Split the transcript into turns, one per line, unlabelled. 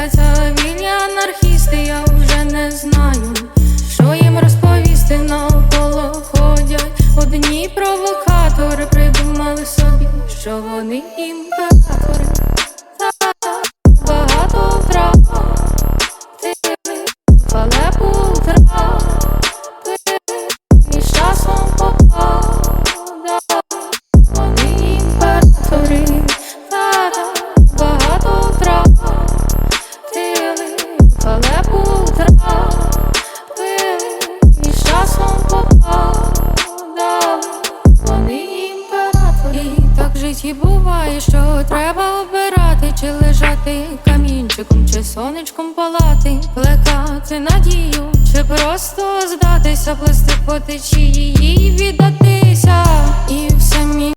Де вільні, анархісти, я вже не знаю, що їм розповісти навколо ходять. Одні провокатори придумали собі, що вони імператори. Та Багато втратили, але летить буває, що треба обирати, чи лежати камінчиком, чи сонечком палати, плекати надію, чи просто здатися, плести по течії, віддатися.